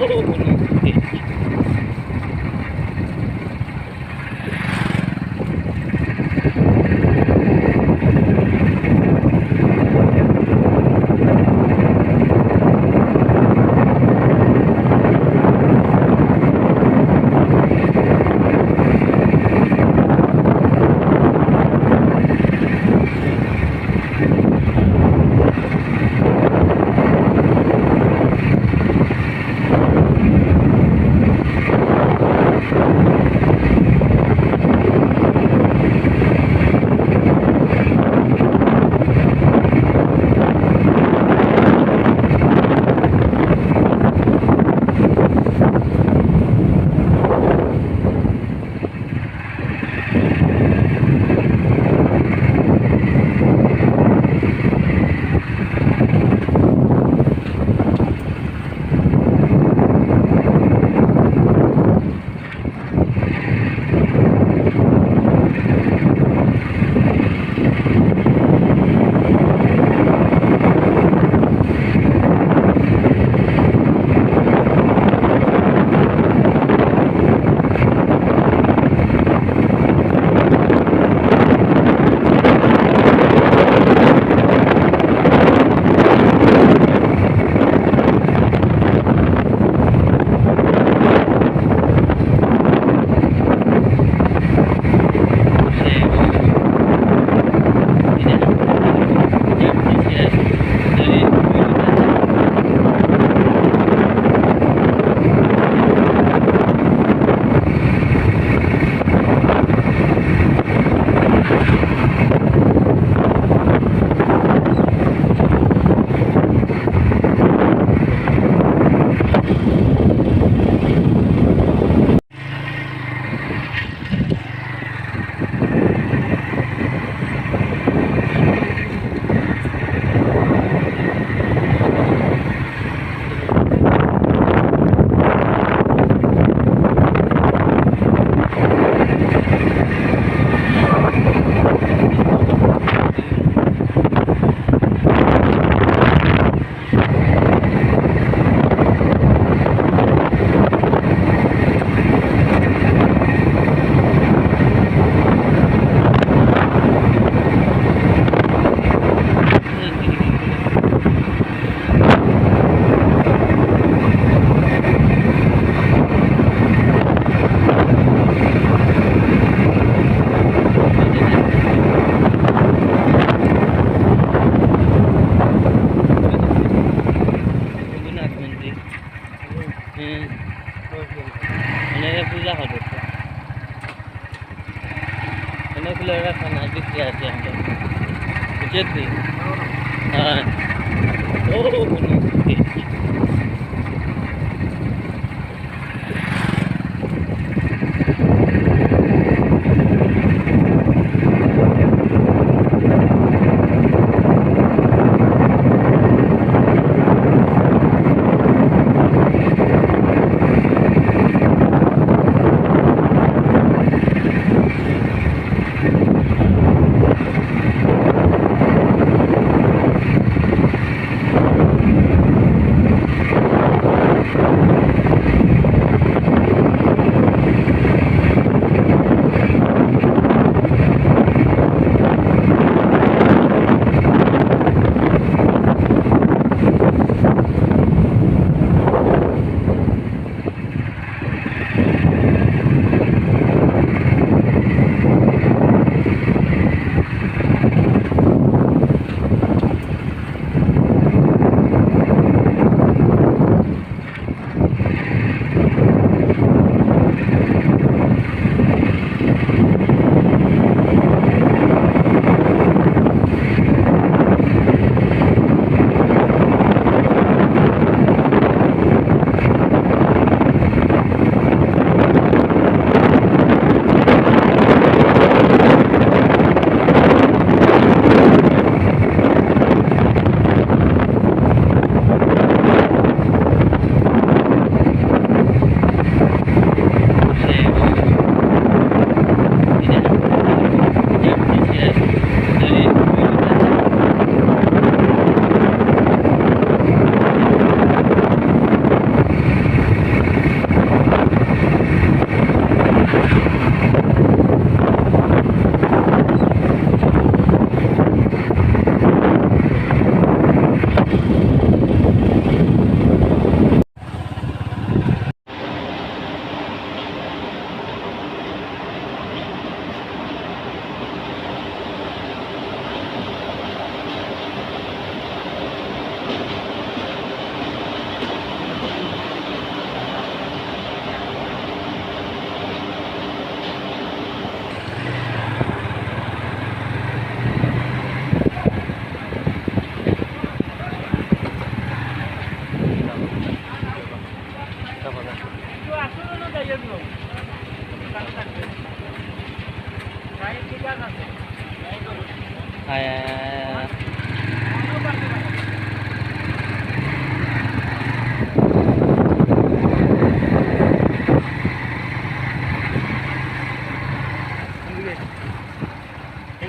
なるほど。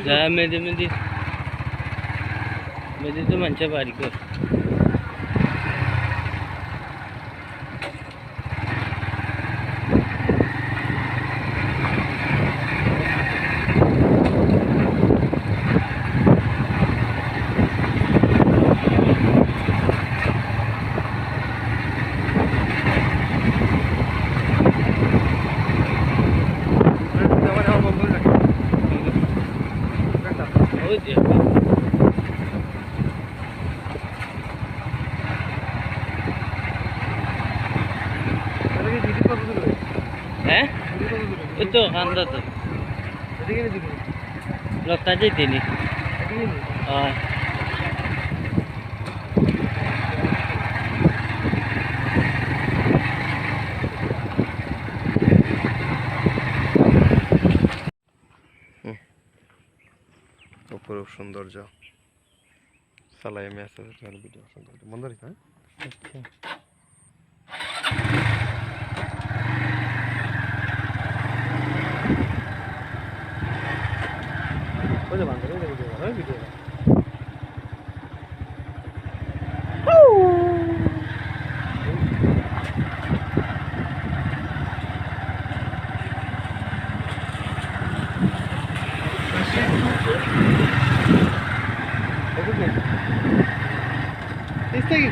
जा मेहंदी मेहंदी मेहंदी तर म्हणच्या बारीक তো কান্দা তো। লোকটা যেতেনি হ্যাঁ। অপরূপ সৌন্দর্য। চালাই আমি ভিডিও সৌন্দর্য। বন্ধ রেখা আচ্ছা।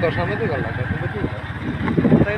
কর সামনে তো গল্লা তুমি কি তাই